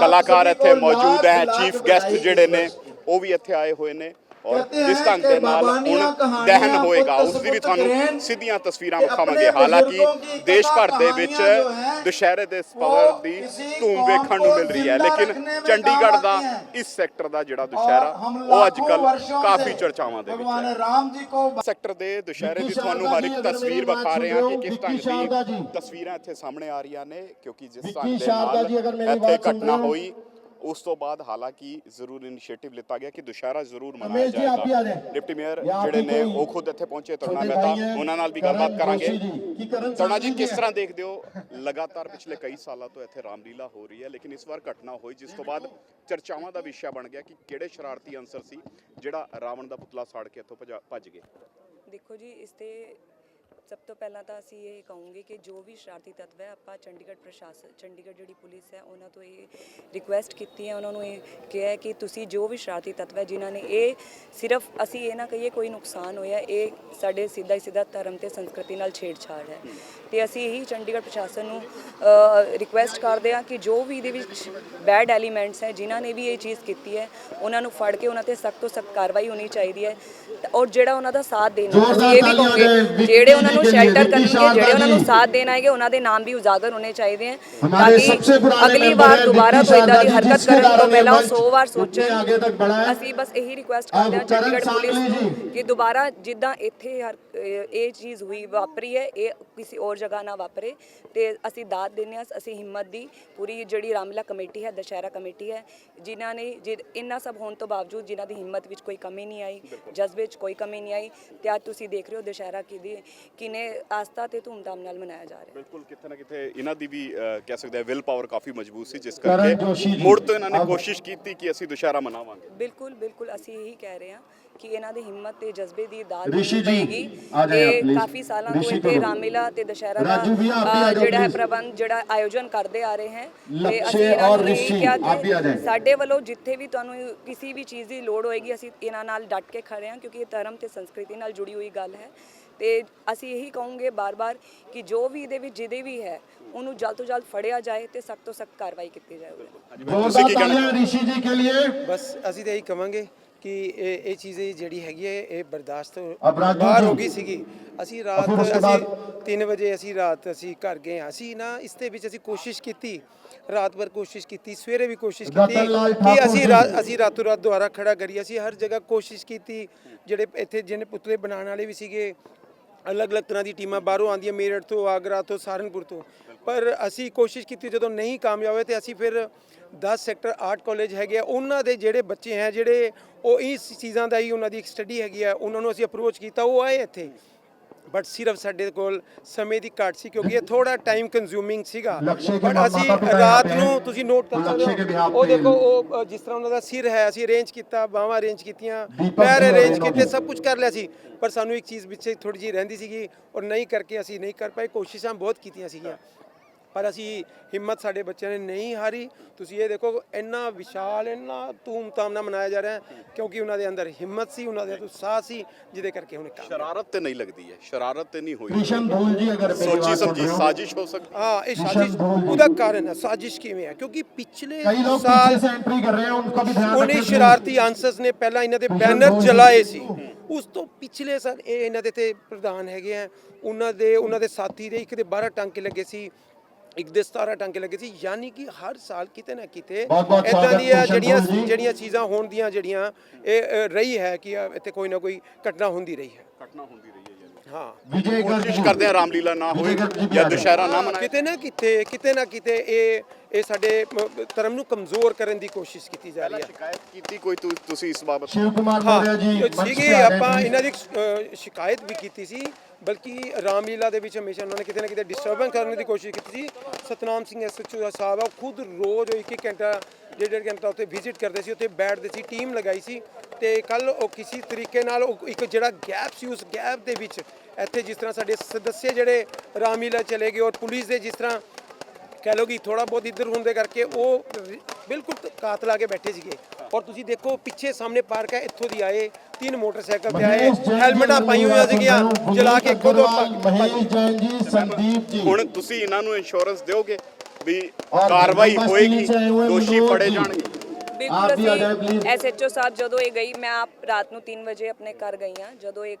ਕਲਾਕਾਰ ਇੱਥੇ ਮੌਜੂਦ ਹੈ ਚੀਫ ਗੈਸਟ ਜਿਹੜੇ ਨੇ ਉਹ ਵੀ ਇੱਥੇ ਆਏ ਹੋਏ ਨੇ। ਔਰ ਜਿਸ ਢੰਗ ਦੇ ਨਾਲ ਹੁਣ ਦਹਨ ਹੋਏਗਾ ਉਸ ਦੀ ਵੀ ਤੁਹਾਨੂੰ ਸਿੱਧੀਆਂ ਤਸਵੀਰਾਂ ਵਿਖਾਵਾਂਗੇ। ਹਾਲਾਂਕਿ ਦੇਸ਼ ਭਰ ਦੇ ਵਿੱਚ ਦੁਸ਼ਹਿਰੇ ਦੇ ਸਪਾਵਰ ਦੀ ਧੂਮ ਵੇਖਣ ਨੂੰ ਮਿਲ ਰਹੀ ਹੈ। ਲੇਕਿਨ ਚੰਡੀਗੜ੍ਹ ਦਾ ਇਸ ਸੈਕਟਰ ਦਾ ਜਿਹੜਾ ਦੁਸ਼ਹਿਰਾ ਉਹ ਅੱਜ ਕੱਲ ਕਾਫੀ ਚਰਚਾਵਾਂ ਦੇ ਵਿੱਚ ਹੈ। ਸੈਕਟਰ ਦੇ ਦੁਸ਼ਹਿਰੇ ਦੀ ਤੁਹਾਨੂੰ ਹਰ ਇੱਕ ਤਸਵੀਰ ਵਿਖਾ ਰਹੇ ਹਾਂ ਕਿ ਕਿਸ ਢੰਗ ਦੀ ਤਸਵੀਰਾਂ ਇੱਥੇ ਸਾਹਮਣੇ ਆ ਰਹੀਆਂ ਨੇ ਕਿਉਂਕਿ ਜਿਸ ਢੰਗ ਦੇ ਨਾਲ ਇੱਥੇ ਘਟਨਾ ਹੋਈ ਉਸ ਤੋਂ ਬਾਅਦ ਹਾਲਾਂਕਿ ਜ਼ਰੂਰ ਇਨੀਸ਼ੀਏਟਿਵ ਲਿੱਤਾ ਗਿਆ ਕਿ ਦੁਸ਼ਹਿਰਾ ਜ਼ਰੂਰ ਮਨਾਇਆ ਜਾਏਗਾ। ਡਿਪਟੀ ਮੇਅਰ ਜਿਹੜੇ ਨੇ ਉਹ ਖੁਦ ਇੱਥੇ ਪਹੁੰਚੇ ਤਰਨਾ ਮਹਿਤਾ ਉਹਨਾਂ ਨਾਲ ਵੀ ਗੱਲਬਾਤ ਕਰਾਂਗੇ। ਤਰਨਾ ਜੀ ਕਿਸ ਤਰ੍ਹਾਂ ਦੇਖਦੇ ਹੋ? ਲਗਾਤਾਰ ਪਿਛਲੇ ਕਈ ਸਾਲਾਂ ਤੋਂ ਇੱਥੇ ਰਾਮਲੀਲਾ ਹੋ ਰਹੀ ਹੈ ਲੇਕਿਨ ਇਸ ਵਾਰ ਘਟਨਾ ਹੋਈ ਜਿਸ ਤੋਂ ਬਾਅਦ ਚਰਚਾਵਾਂ ਦਾ ਵਿਸ਼ਾ ਬਣ ਗਿਆ ਕਿ ਕਿਹੜੇ ਸ਼ਰਾਰਤੀ ਅੰਸਰ ਸੀ ਜਿਹੜਾ ਰਾਵਣ ਦਾ ਪੁਤਲਾ ਸਾੜ ਕੇ ਇੱਥੋਂ ਭੱਜ ਗਿਆ ਦੇਖੋ ਜੀ ਇਸ ਤੇ ਸਭ ਤੋਂ ਪਹਿਲਾਂ ਤਾਂ ਅਸੀਂ ਇਹ ਕਹੂੰਗੇ ਕਿ ਜੋ ਵੀ ਸ਼ਰਾਰਤੀ ਤੱਤਵ ਹੈ, ਆਪਾਂ ਚੰਡੀਗੜ੍ਹ ਪ੍ਰਸ਼ਾਸਨ ਚੰਡੀਗੜ੍ਹ ਜਿਹੜੀ ਪੁਲਿਸ ਹੈ, ਉਹਨਾਂ ਤੋਂ ਇਹ ਰਿਕੁਐਸਟ ਕੀਤੀ ਹੈ, ਉਹਨਾਂ ਨੂੰ ਇਹ ਕਿਹਾ ਕਿ ਤੁਸੀਂ ਜੋ ਵੀ ਸ਼ਰਾਰਤੀ ਤੱਤਵ ਹੈ, ਜਿਨ੍ਹਾਂ ਨੇ ਇਹ ਸਿਰਫ ਅਸੀਂ ਇਹ ਨਾ ਕਹੀਏ ਕੋਈ ਨੁਕਸਾਨ ਹੋਇਆ, ਇਹ ਸਾਡੇ ਸਿੱਧਾ ਹੀ ਸਿੱਧਾ ਧਰਮ ਤੇ ਸੰਸਕ੍ਰਿਤੀ ਨਾਲ ਛੇੜਛਾੜ ਹੈ। ਤੇ ਅਸੀਂ ਇਹੀ ਚੰਡੀਗੜ੍ਹ ਪ੍ਰਸ਼ਾਸਨ ਨੂੰ ਰਿਕੁਐਸਟ ਕਰਦੇ ਆ ਕਿ ਜੋ ਵੀ ਇਹਦੇ ਵਿੱਚ ਬੈਡ ਐਲੀਮੈਂਟਸ ਹੈ ਜਿਨ੍ਹਾਂ ਨੇ ਵੀ ਇਹ ਚੀਜ਼ ਕੀਤੀ ਹੈ ਉਹਨਾਂ ਨੂੰ ਫੜ ਕੇ ਉਹਨਾਂ ਤੇ ਸਖਤ ਤੋਂ ਸਖਤ ਕਾਰਵਾਈ ਹੋਣੀ ਚਾਹੀਦੀ ਹੈ ਔਰ ਜਿਹੜਾ ਉਹਨਾਂ ਦਾ ਸਾਥ ਦੇਣਾ ਇਹ ਵੀ ਕਹੋਗੇ ਜਿਹੜੇ ਉਹਨਾਂ ਨੂੰ ਸ਼ੈਲਟਰ ਕਰਨਗੇ ਜਿਹੜੇ ਉਹਨਾਂ ਨੂੰ ਸਾਥ ਦੇਣਾ ਹੈਗੇ ਉਹਨਾਂ ਦੇ ਨਾਮ ਵੀ ਉਜਾਗਰ ਹੋਣੇ ਚਾਹੀਦੇ ਹੈ ਤਾਂ ਕਿ ਅਗਲੀ ਵਾਰ ਦੁਬਾਰਾ ਕੋਈ ਇਦਾਂ ਦੀ ਹਰਕਤ ਕਰਨ ਤੋਂ ਪਹਿਲਾਂ ਉਹ 100 ਵਾਰ ਸੋਚਣ ਅਸੀਂ ਬਸ ਇਹੀ ਰਿਕੁਐਸਟ ਕਰਦੇ ਹਾਂ ਚੰਡੀਗੜ੍ਹ ਪੁਲਿਸ ਨੂੰ ਕਿ ਦੁਬਾਰਾ ਜਿੱਦਾਂ ਇੱਥੇ ਇਹ ਚੀਜ਼ ਹੋਈ ਵਾਪਰੀ ਹੈ ਇਹ ਕਿਸੇ ਔਰ ਜਗ੍ਹਾ ਨਾ ਵਾਪਰੇ ਤੇ ਅਸੀਂ ਦਾਤ ਦਿੰਦੇ ਹਾਂ ਅਸੀਂ ਹਿੰਮਤ ਦੀ ਪੂਰੀ ਜਿਹੜੀ ਰਾਮਲਾ ਕਮੇਟੀ ਹੈ ਦੁਸ਼ਹਿਰਾ ਕਮੇਟੀ ਹੈ ਜਿਨ੍ਹਾਂ ਨੇ ਜਿ- ਇੰਨਾ ਸਭ ਹੋਣ ਤੋਂ ਬਾਵਜੂਦ ਜਿਨ੍ਹਾਂ ਦੀ ਹਿੰਮਤ ਵਿੱਚ ਕੋਈ ਕਮੀ ਨਹੀਂ ਆਈ ਜਜ਼ਬੇ 'ਚ ਕੋਈ ਕਮੀ ਨਹੀਂ ਆਈ ਤੇ ਅੱਜ ਤੁਸੀਂ ਦੇਖ ਰਹੇ ਹੋ ਦੁਸ਼ਹਿਰਾ ਕਿਦੀ ਕਿਨੇ ਆਸਥਾ ਤੇ ਧੂਮਧਾਮ ਨਾਲ ਮਨਾਇਆ ਜਾ ਰਿਹਾ ਬਿਲਕੁਲ ਕਿਤੇ ਨਾ ਕਿਤੇ ਇਹਨਾਂ ਦੀ ਵੀ ਕਹਿ ਸਕਦੇ ਆ ਵਿਲ ਪਾਵਰ ਕਾਫੀ ਮਜ਼ਬੂਤ ਸੀ ਜਿਸ ਕਰਕੇ। ਮੁੜ ਤੋਂ ਇਹਨਾਂ ਨੇ ਕੋਸ਼ਿਸ਼ ਕੀਤੀ ਕਿ ਅਸੀਂ ਦੁਸ਼ਹਿਰਾ ਮਨਾਵਾਂਗੇ ਬਿਲਕੁਲ ਬਿਲਕੁਲ ਅਸੀਂ ਇਹੀ ਕਹਿ ਰਹੇ ਹਾਂ ਕਿ ਇਹਨਾਂ ਦੀ ਹਿੰਮਤ ਤੇ ਜਜ਼ਬੇ ਦੀ ਦਾਤ ਰਿਸ਼ੀ ਜੀ, ਆ ਇਹ please। ਕਾਫੀ ਸਾਲਾਂ ਤੋਂ ਇੱਥੇ ਕਰੋ। ਰਾਮਲੀਲਾ ਤੇ ਦੁਸ਼ਹਿਰਾ ਦਾ ਰਾਜੂ ਵੀ ਆਪ ਵੀ ਆ ਅ, ਜਾਓ ਜਿਹੜਾ ਹੈ please। ਪ੍ਰਬੰਧ ਜਿਹੜਾ ਆਯੋਜਨ ਕਰਦੇ ਆ ਰਹੇ ਹੈ ਲਕਸ਼ੇ ਅਸੀਂ ਇਹਨਾਂ ਔਰ ਨੂੰ ਇਹੀ ਰਿਸ਼ੀ, ਕਿਹਾ ਆਪ ਵੀ ਆ ਕਿ ਜਾਏ। ਸਾਡੇ ਵੱਲੋਂ ਜਿੱਥੇ ਵੀ ਤੁਹਾਨੂੰ ਕਿਸੇ ਵੀ ਚੀਜ਼ ਦੀ ਲੋੜ ਹੋਏਗੀ ਅਸੀਂ ਇਹਨਾਂ ਨਾਲ ਡਟ ਕੇ ਖੜੇ ਹਾਂ ਕਿਉਂਕਿ ਇਹ ਧਰਮ ਤੇ ਸੰਸਕ੍ਰਿਤੀ ਨਾਲ ਜੁੜੀ ਹੋਈ ਗੱਲ ਹੈ ਤੇ ਅਸੀਂ ਇਹੀ ਕਹੂੰਗੇ ਬਾਰ-ਬਾਰ ਕਿ ਜੋ ਵੀ ਇਹਦੇ ਵਿੱਚ ਜਿਹਦੇ ਵੀ ਹੈ ਉਹਨੂੰ ਜਲਦ ਤੋਂ ਜਲਦ ਫੜਿਆ ਜਾਏ ਤੇ ਸਖਤ ਤੋਂ ਸਖਤ ਕਾਰਵਾਈ ਕੀਤੀ ਜਾਏ ਉਹਦੇ ਤੇ। ਤੁਸੀਂ जोरदार ਕੀ ਕਹਿਣਾ तालियां ऋषि जी के लिए ਬਸ ਅਸੀਂ ਤਾਂ ਇਹੀ ਕਵਾਂਗੇ ਕਿ ਇਹ ਇਹ ਚੀਜ਼ ਜਿਹੜੀ ਹੈਗੀ ਹੈ ਇਹ ਬਰਦਾਸ਼ਤ ਬਾਹਰ। ਹੋ ਗਈ ਸੀਗੀ। ਅਸੀਂ ਰਾਤ ਅਸੀਂ ਬਾਅਦ- 3 ਵਜੇ ਅਸੀਂ ਰਾਤ ਅਸੀਂ ਘਰ ਗਏ ਹਾਂ। ਅਸੀਂ ਨਾ ਇਸ ਦੇ ਵਿੱਚ ਅਸੀਂ ਕੋਸ਼ਿਸ਼ ਕੀਤੀ ਰਾਤ ਭਰ ਕੋਸ਼ਿਸ਼ ਕੀਤੀ ਸਵੇਰੇ ਵੀ ਕੋਸ਼ਿਸ਼ ਕੀਤੀ ਕਿ ਅਸੀਂ ਅਸੀਂ ਰਾਤੋਂ ਰਾਤ ਦੁਆਰਾ ਖੜਾ ਕਰੀਏ। ਅਸੀਂ ਹਰ ਜਗ੍ਹਾ ਕੋਸ਼ਿਸ਼ ਕੀਤੀ ਜਿਹੜੇ ਇੱਥੇ ਜਿਹਨੇ ਪੁਤਲੇ ਬਣਾਉਣ ਵਾਲੇ ਵੀ ਸੀਗੇ ਅਲੱਗ-ਅਲੱਗ ਤਰ੍ਹਾਂ ਦੀ ਟੀਮਾਂ ਬਾਹਰੋਂ ਆਉਂਦੀਆਂ ਮੇਰਠ ਤੋਂ ਆਗਰਾ ਤੋਂ ਸਹਾਰਨਪੁਰ ਤੋਂ। ਪਰ ਅਸੀਂ ਕੋਸ਼ਿਸ਼ ਕੀਤੀ ਜਦੋਂ ਨਹੀਂ ਕਾਮਯਾਬ ਹੋਏ ਤੇ ਅਸੀਂ ਫਿਰ 10 ਸੈਕਟਰ ਆਰਟ ਕਾਲਜ ਹੈਗੇ ਆ। ਉਹਨਾਂ ਦੇ ਜਿਹੜੇ ਬੱਚੇ ਹੈ ਜਿਹੜੇ ਉਹ ਇਸ ਚੀਜ਼ਾਂ ਦਾ ਹੀ ਉਹਨਾਂ ਦੀ ਸਟੱਡੀ ਹੈਗੀ ਆ ਉਹਨਾਂ ਨੂੰ ਅਸੀਂ ਅਪਰੋਚ ਕੀਤਾ ਉਹ ਆਏ ਇੱਥੇ। ਬਟ ਸਿਰਫ ਸਾਡੇ ਕੋਲ ਸਮੇਂ ਦੀ ਘਾਟ ਸੀ ਕਿਉਂਕਿ ਇਹ ਥੋੜਾ ਟਾਈਮ ਕੰਜ਼ਿਊਮਿੰਗ ਸੀਗਾ। ਬਟ ਅਸੀਂ ਰਾਤ ਨੂੰ। ਤੁਸੀਂ ਨੋਟ ਕਰ ਸਕਦੇ ਹੋ ਉਹ ਦੇਖੋ ਉਹ ਜਿਸ ਤਰ੍ਹਾਂ ਉਹਨਾਂ ਦਾ ਸਿਰ ਹੈ ਅਸੀਂ ਅਰੇਂਜ ਕੀਤਾ ਬਾਹਾਂ ਅਰੇਂਜ ਕੀਤੀਆਂ ਪੈਰ ਜੀ ਅਰੇਂਜ ਕੀਤੇ। ਸਭ ਕੁਝ ਕਰ ਲਿਆ ਸੀ। ਪਰ ਸਾਨੂੰ ਇੱਕ ਚੀਜ਼ ਵਿੱਚ ਥੋੜੀ ਜਿਹੀ ਰਹਿੰਦੀ ਸੀਗੀ ਔਰ ਨਹੀਂ ਕਰਕੇ ਅਸੀਂ ਨਹੀਂ ਕਰ ਪਾਏ ਕੋਸ਼ਿਸ਼ਾਂ ਬਹੁਤ ਕੀਤੀਆਂ ਸੀਗੀਆਂ। ਪਰ ਅਸੀਂ ਹਿੰਮਤ ਸਾਡੇ ਬੱਚਿਆਂ ਨੇ ਨਹੀਂ ਹਾਰੀ। ਤੁਸੀਂ ਇਹ ਦੇਖੋ ਇੰਨਾ ਵਿਸ਼ਾਲ ਇੰਨਾ ਧੂਮ-ਧਾਮ ਨਾਲ ਮਨਾਇਆ ਜਾ ਰਿਹਾ ਕਿਉਂਕਿ ਉਹਨਾਂ ਦੇ ਅੰਦਰ ਹਿੰਮਤ ਸੀ ਉਹਨਾਂ ਦੇ ਅੰਦਰ ਉਤਸ਼ਾਹ ਸੀ ਜਿਹਦੇ ਕਰਕੇ ਹੁਣ ਕੰਮ ਸ਼ਰਾਰਤ ਤੇ ਨਹੀਂ ਲੱਗਦੀ ਹੈ ਸ਼ਰਾਰਤ ਤੇ ਨਹੀਂ ਹੋਈ। ਕਿਸ਼ਨ ਭੋਲ ਜੀ ਅਗਰ ਸੋਚੀ ਸਮਝੀ ਸਾਜ਼ਿਸ਼ ਹੋ ਸਕਦੀ ਹਾਂ। ਇਹ ਸਾਜ਼ਿਸ਼ ਉਹਦਾ ਕਾਰਨ ਹੈ ਸਾਜ਼ਿਸ਼ ਕਿਵੇਂ ਹੈ? ਕਿਉਂਕਿ ਪਿਛਲੇ ਸਾਲ ਐਂਟਰੀ ਕਰ ਰਹੇ ਹਨ ਉਹਨਾਂ ਦਾ ਵੀ ਧਿਆਨ ਉਹਨੇ ਸ਼ਰਾਰਤੀ ਆਨਸਰਸ ਨੇ ਪਹਿਲਾਂ ਇਹਨਾਂ ਦੇ ਬੈਨਰ ਚਲਾਏ ਸੀ। ਉਸ ਤੋਂ ਪਿਛਲੇ ਸਾਲ ਇਹ ਇਹਨਾਂ ਦੇ ਤੇ ਪ੍ਰਧਾਨ ਹੈਗੇ ਆ ਉਹਨਾਂ ਦੇ ਉਹਨਾਂ ਦੇ ਸਾਥੀ ਦੇ ਇੱਕ ਦੇ 12 ਟਾਂਕੇ ਲੱਗੇ ਸੀ ਇੱਕ ਦੇ 17 ਟਾਂਕੇ ਲੱਗੇ ਸੀ ਯਾਨੀ ਕਿ ਹਰ ਸਾਲ ਕਿਤੇ ਨਾ ਕਿਤੇ ਇਦਾਂ ਦੀਆਂ ਜਿਹੜੀਆਂ ਜਿਹੜੀਆਂ ਚੀਜ਼ਾਂ ਹੋਣ ਦੀਆਂ ਜਿਹੜੀਆਂ ਇਹ ਰਹੀ ਹੈ ਕਿ ਇੱਥੇ ਕੋਈ ਨਾ ਕੋਈ ਘਟਨਾ ਹੁੰਦੀ ਰਹੀ ਹੈ। ਘਟਨਾ ਹੁੰਦੀ ਰਹੀ ਹਾਂ ਕੋਸ਼ਿਸ਼ ਕਰਦੇ ਆ ਰਾਮਲੀਲਾ ਨਾ ਹੋਵੇ ਜਾਂ ਦੁਸ਼ਹਿਰਾ ਨਾ ਮਨਾਏ। ਕਿਤੇ ਨਾ ਕਿਤੇ ਕਿਤੇ ਨਾ ਕਿਤੇ ਇਹ ਇਹ ਸਾਡੇ ਧਰਮ ਨੂੰ ਕਮਜ਼ੋਰ ਕਰਨ ਦੀ ਕੋਸ਼ਿਸ਼ ਕੀਤੀ ਜਾ ਰਹੀ ਹੈ। ਸ਼ਿਕਾਇਤ ਕੀਤੀ ਕੋਈ ਤੁਸੀਂ ਇਸ ਬਾਬਤ? ਸ਼ਿਵ ਕੁਮਾਰ ਮੋਰਿਆ ਜੀ ਸੀਗੀ ਆਪਾਂ ਇਹਨਾਂ ਦੀ ਸ਼ਿਕਾਇਤ ਵੀ ਕੀਤੀ ਸੀ ਬਲਕਿ ਰਾਮਲੀਲਾ ਦੇ ਵਿੱਚ ਹਮੇਸ਼ਾ ਉਹਨਾਂ ਨੇ ਕਿਤੇ ਨਾ ਕਿਤੇ ਡਿਸਟਰਬੈਂਸ ਕਰਨ ਦੀ ਕੋਸ਼ਿਸ਼ ਕੀਤੀ ਸੀ। ਸਤਨਾਮ ਸਿੰਘ ਐਸਐਚਓ ਸਾਹਿਬ ਆ ਖੁਦ ਰੋਜ਼ ਇੱਕ ਇੱਕ ਘੰਟਾ ਡੇਢ ਘੰਟਾ ਉੱਥੇ ਵਿਜ਼ਿਟ ਕਰਦੇ ਸੀ ਉੱਥੇ ਬੈਠਦੇ ਸੀ ਟੀਮ ਲਗਾਈ ਸੀ। ਤੇ ਕੱਲ ਉਹ ਕਿਸੇ ਤਰੀਕੇ ਨਾਲ ਉਹ ਇੱਕ ਜਿਹੜਾ ਗੈਪ ਸੀ ਉਸ ਗੈਪ ਦੇ ਵਿੱਚ ਇੱਥੇ ਜਿਸ ਤਰ੍ਹਾਂ ਸਾਡੇ ਸਦੱਸਯ ਜਿਹੜੇ ਰਾਮਲੀਲਾ ਚਲੇ ਗਏ ਔਰ ਪੁਲਿਸ ਦੇ ਜਿਸ ਤਰ੍ਹਾਂ ਕਹਿ ਲਓ ਕਿ ਥੋੜਾ ਬਹੁਤ ਇੱਧਰ ਹੋਣ ਦੇ ਕਰਕੇ ਉਹ ਬਿਲਕੁਲ ਕਾਤ ਲਾ ਕੇ ਬੈਠੇ ਸੀਗੇ। ਔਰ ਤੁਸੀਂ ਦੇਖੋ ਪਿੱਛੇ ਸਾਹਮਣੇ ਪਾਰਕ ਹੈ ਇੱਥੋਂ ਦੀ ਆਏ ਤਿੰਨ ਮੋਟਰਸਾਈਕਲ ਤੇ ਆਏ ਹੈਲਮਟਾਂ ਪਾਈ ਹੋਈਆਂ ਸੀਗੀਆਂ ਚਲਾ ਕੇ ਇੱਕੋ ਦੋ ਜੈਨ ਜੀ ਸੰਦੀਪ ਜੀ। ਹੁਣ ਤੁਸੀਂ ਇਹਨਾਂ ਨੂੰ ਇੰਸ਼ੋਰੈਂਸ ਦਿਓਗੇ ਵੀ ਕਾਰਵਾਈ ਹੋਏਗੀ ਦੋਸ਼ੀ ਫੜੇ ਜਾਣਗੇ। ਐਸਐਚਓ ਸਾਹਿਬ ਜਦੋਂ ਇਹ ਗਈ ਮੈਂ ਆਪ ਰਾਤ ਨੂੰ 3 ਵਜੇ ਆਪਣੇ ਘਰ ਗਈ ਆ ਜਦੋਂ ਇਹ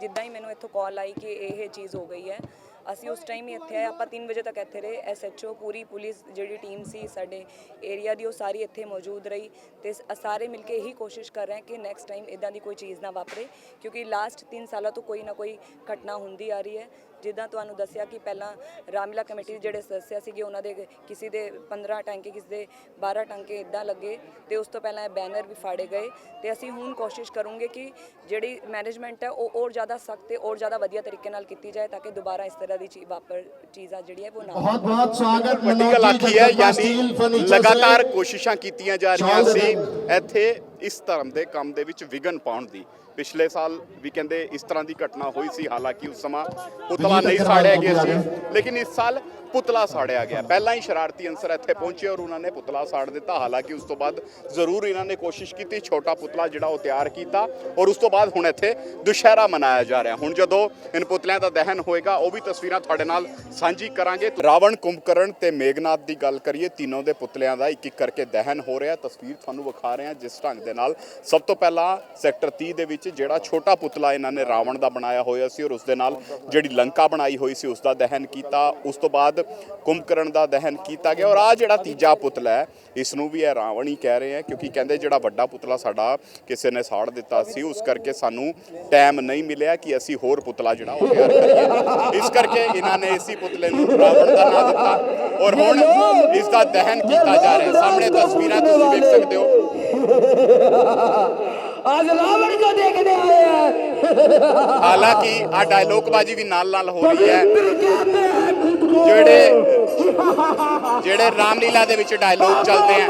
ਜਿੱਦਾਂ ਹੀ ਮੈਨੂੰ ਇੱਥੋਂ ਕਾਲ ਆਈ ਕਿ ਇਹ ਚੀਜ਼ ਹੋ ਗਈ ਹੈ ਅਸੀਂ ਉਸ ਟਾਈਮ ਹੀ ਇੱਥੇ ਆਏ, ਆਪਾਂ 3 ਵਜੇ ਤੱਕ ਇੱਥੇ ਰਹੇ ਐਸਐਚਓ ਪੂਰੀ ਪੁਲਿਸ ਜਿਹੜੀ ਟੀਮ ਸੀ ਸਾਡੇ ਏਰੀਆ ਦੀ, ਉਹ ਸਾਰੀ ਇੱਥੇ ਮੌਜੂਦ ਰਹੀ ਤੇ ਸ- ਸਾਰੇ ਮਿਲ ਕੇ ਇਹੀ ਕੋਸ਼ਿਸ਼ ਕਰ ਰਹੇ ਹਾਂ ਕਿ ਨੈਕਸਟ ਟਾਈਮ ਇਦਾਂ ਦੀ ਕੋਈ ਚੀਜ਼ ਨਾ ਵਾਪਰੇ ਕਿਉਂਕਿ ਲਾਸਟ 3 ਸਾਲਾਂ ਤੋਂ ਕੋਈ ਨਾ ਕੋਈ ਘਟਨਾ ਹੁੰਦੀ ਆ ਰਹੀ ਹੈ। ਜਿੱਦਾਂ ਤੁਹਾਨੂੰ ਦੱਸਿਆ ਕਿ ਪਹਿਲਾਂ ਰਾਮਿਲਾ ਕਮੇਟੀ ਦੇ ਜਿਹੜੇ ਸਦੱਸਿਆ ਸੀਗੇ ਉਹਨਾਂ ਦੇ ਕਿਸੇ ਦੇ 15 ਟਾਂਕੇ ਕਿਸੇ ਦੇ 12 ਟਾਂਕੇ ਇਦਾਂ ਲੱਗੇ ਤੇ ਉਸ ਤੋਂ ਪਹਿਲਾਂ ਇਹ ਬੈਨਰ ਵੀ ਫਾੜੇ ਗਏ। ਤੇ ਅਸੀਂ ਹੁਣ ਕੋਸ਼ਿਸ਼ ਕਰੂੰਗੇ ਕਿ ਜਿਹੜੀ ਮੈਨੇਜਮੈਂਟ ਹੈ ਉਹ ਹੋਰ ਜ਼ਿਆਦਾ ਸਖਤ ਤੇ ਹੋਰ ਜ਼ਿਆਦਾ ਵਧੀਆ ਤਰੀਕੇ ਨਾਲ ਕੀਤੀ ਜਾਏ ਤਾਂ ਕਿ ਦੁਬਾਰਾ ਇਸ ਤਰ੍ਹਾਂ ਦੀ ਚੀਜ਼ ਵਾਪਰ ਚੀਜ਼ਾਂ ਜਿਹੜੀ ਹੈ ਉਹ ਨਾ ਬਹੁਤ ਬਹੁਤ ਸਵਾਗਤ ਵੱਡੀ ਗੱਲ ਆਖੀ ਹੈ ਯਾਨੀ ਲਗਾਤਾਰ ਕੋਸ਼ਿਸ਼ਾਂ ਕੀਤੀਆਂ ਜਾ ਰਹੀਆਂ ਸੀ ਇੱਥੇ ਇਸ ਧਰਮ ਦੇ ਕੰਮ ਦੇ ਵਿੱਚ ਵਿਗਨ ਪਾਉਣ ਦੀ। ਪਿਛਲੇ ਸਾਲ ਵੀ ਕਹਿੰਦੇ ਇਸ ਤਰ੍ਹਾਂ ਦੀ ਘਟਨਾ ਹੋਈ ਸੀ ਹਾਲਾਂਕਿ ਉਸ ਸਮਾਂ ਪੁਤਲਾ ਨਹੀਂ ਸਾੜਿਆ ਗਿਆ ਸੀ। ਲੇਕਿਨ ਇਸ ਸਾਲ ਪੁਤਲਾ ਸਾੜਿਆ ਗਿਆ। ਪਹਿਲਾਂ ਹੀ ਸ਼ਰਾਰਤੀ ਅੰਸਰ ਇੱਥੇ ਪਹੁੰਚੇ ਔਰ ਉਹਨਾਂ ਨੇ ਪੁਤਲਾ ਸਾੜ ਦਿੱਤਾ। ਹਾਲਾਂਕਿ ਉਸ ਤੋਂ ਬਾਅਦ ਜ਼ਰੂਰ ਇਹਨਾਂ ਨੇ ਕੋਸ਼ਿਸ਼ ਕੀਤੀ, ਛੋਟਾ ਪੁਤਲਾ ਜਿਹੜਾ ਉਹ ਤਿਆਰ ਕੀਤਾ ਔਰ ਉਸ ਤੋਂ ਬਾਅਦ ਹੁਣ ਇੱਥੇ ਦੁਸ਼ਹਿਰਾ ਮਨਾਇਆ ਜਾ ਰਿਹਾ। ਹੁਣ ਜਦੋਂ ਇਨ ਪੁਤਲਿਆਂ ਦਾ ਦਹਨ ਹੋਏਗਾ, ਉਹ ਵੀ ਤਸਵੀਰਾਂ ਤੁਹਾਡੇ ਨਾਲ ਸਾਂਝੀ ਕਰਾਂਗੇ। ਰਾਵਣ ਕੁੰਭਕਰਨ ਤੇ ਮੇਘਨਾਥ ਦੀ ਗੱਲ ਕਰੀਏ, ਤਿੰਨੋਂ ਦੇ ਪੁਤਲਿਆਂ ਦਾ ਇੱਕ ਇੱਕ ਕਰਕੇ ਦਹਨ ਹੋ ਰਿਹਾ। ਤਸਵੀਰ ਤੁਹਾਨੂੰ ਵਿਖਾ ਰਹੇ ਹਾਂ ਜਿਸ ਢੰਗ ਦੇ ਨਾਲ। ਸਭ ਤੋਂ ਪਹਿਲਾਂ ਸੈਕਟਰ 30 ਦੇ ਵਿੱਚ ਜਿਹੜਾ ਛੋਟਾ ਪੁਤਲਾ ਇਹਨਾਂ ਨੇ ਰਾਵਣ ਦਾ ਬਣਾਇਆ ਹੋਇਆ ਸੀ ਔਰ ਉਸ ਦੇ ਨਾਲ ਜਿਹੜੀ ਲੰਕਾ ਬਣਾਈ ਹੋਈ ਸੀ, ਉਸ ਦਾ ਦਹਨ ਕੀਤਾ। ਉਸ ਤੋਂ ਬਾਅਦ ਬਾਅਦ ਕੁੰਭਕਰਨ ਦਾ ਦਹਨ ਕੀਤਾ ਗਿਆ ਔਰ ਆ ਜਿਹੜਾ ਤੀਜਾ ਪੁਤਲਾ ਹੈ ਇਸ ਨੂੰ ਵੀ ਇਹ ਰਾਵਣ ਹੀ ਕਹਿ ਰਹੇ ਆ ਕਿਉਂਕਿ ਕਹਿੰਦੇ ਜਿਹੜਾ ਵੱਡਾ ਪੁਤਲਾ ਸਾਡਾ ਕਿਸੇ ਨੇ ਸਾੜ ਦਿੱਤਾ ਸੀ ਉਸ ਕਰਕੇ ਸਾਨੂੰ ਟਾਈਮ ਨਹੀਂ ਮਿਲਿਆ ਕਿ ਅਸੀਂ ਹੋਰ ਪੁਤਲਾ ਜਿਹੜਾ ਉਹ ਤਿਆਰ ਕਰੀਏ। ਇਸ ਕਰਕੇ ਇਹਨਾਂ ਨੇ ਇਸੇ ਪੁਤਲੇ ਨੂੰ ਰਾਵਣ ਦਾ ਨਾਮ ਦਿੱਤਾ ਔਰ ਹੁਣ ਇਸ ਦਾ ਦਹਨ ਕੀਤਾ ਜਾ ਰਿਹਾ ਸਾਹਮਣੇ ਤਸਵੀਰਾਂ ਤੁਸੀਂ ਵੇਖ ਸਕਦੇ ਹੋ। ਅੱਜ ਰਾਵਣ ਕੋ ਦੇਖਦੇ ਆਏ ਹਾਲਾਂਕਿ ਆ ਡਾਇਲੋਗ ਬਾਜੀ ਵੀ ਨਾਲ ਨਾਲ ਹੋ ਰਹੀ ਹੈ। ਜਿਹੜੇ ਜਿਹੜੇ ਰਾਮਲੀਲਾ ਦੇ ਵਿੱਚ ਡਾਇਲੋਗ ਚੱਲਦੇ ਆ,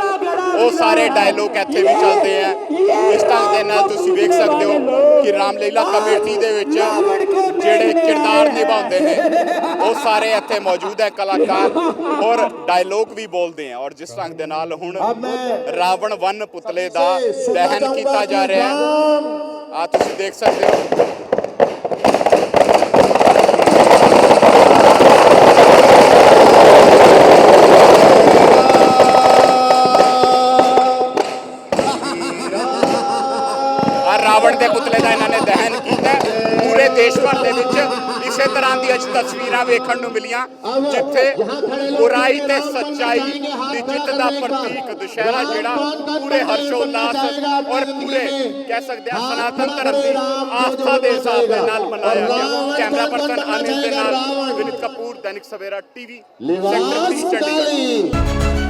ਉਹ ਸਾਰੇ ਡਾਇਲੋਗ ਇੱਥੇ ਵੀ ਚੱਲਦੇ ਆ। ਇਸ ਢੰਗ ਦੇ ਨਾਲ ਤੁਸੀਂ ਵੇਖ ਸਕਦੇ ਹੋ ਕਿ ਰਾਮਲੀਲਾ ਕਮੇਟੀ ਦੇ ਵਿੱਚ ਜਿਹੜੇ ਕਿਰਦਾਰ ਨਿਭਾਉਂਦੇ ਨੇ, ਉਹ ਸਾਰੇ ਇੱਥੇ ਮੌਜੂਦ ਹੈ ਕਲਾਕਾਰ ਔਰ ਡਾਇਲੋਗ ਵੀ ਬੋਲਦੇ ਆ। ਔਰ ਜਿਸ ਢੰਗ ਦੇ ਨਾਲ ਹੁਣ ਰਾਵਣ ਵਨ ਪੁਤਲੇ ਦਾ ਦਹਨ ਕੀਤਾ ਜਾ ਰਿਹਾ। ਹੈ ਆ ਤੁਸੀਂ ਦੇਖ ਸਕਦੇ ਹੋ। ਦੇਸ਼ ਭਰ ਦੇ ਵਿੱਚ ਇਸੇ ਤਰ੍ਹਾਂ ਦੀ ਅੱਜ ਤਸਵੀਰਾਂ ਵੇਖਣ ਨੂੰ ਮਿਲੀਆਂ ਜਿੱਥੇ ਬੁਰਾਈ ਤੇ ਸੱਚਾਈ ਦੀ ਜਿੱਤ ਦਾ ਪ੍ਰਤੀਕ ਦੁਸ਼ਹਿਰਾ ਜਿਹੜਾ ਪੂਰੇ ਹਰਸ਼ੋਲਾਸ ਔਰ ਪੂਰੇ ਕਹਿ ਸਕਦੇ ਆ ਸਨਾਤਨ ਧਰਮ ਦੀ ਆਸਥਾ ਦੇ ਹਿਸਾਬ ਦੇ ਨਾਲ ਮਨਾਇਆ ਗਿਆ ਕੈਮਰਾ ਪਰਸਨ ਅਨਿਲ ਦੇ ਨਾਲ ਵਿਨਿਤ ਕਪੂਰ ਦੈਨਿਕ ਸਵੇਰਾ ਟੀਵੀ ਸੈਕਟਰ 30 ਚੰਡੀਗੜ੍ਹ लिवास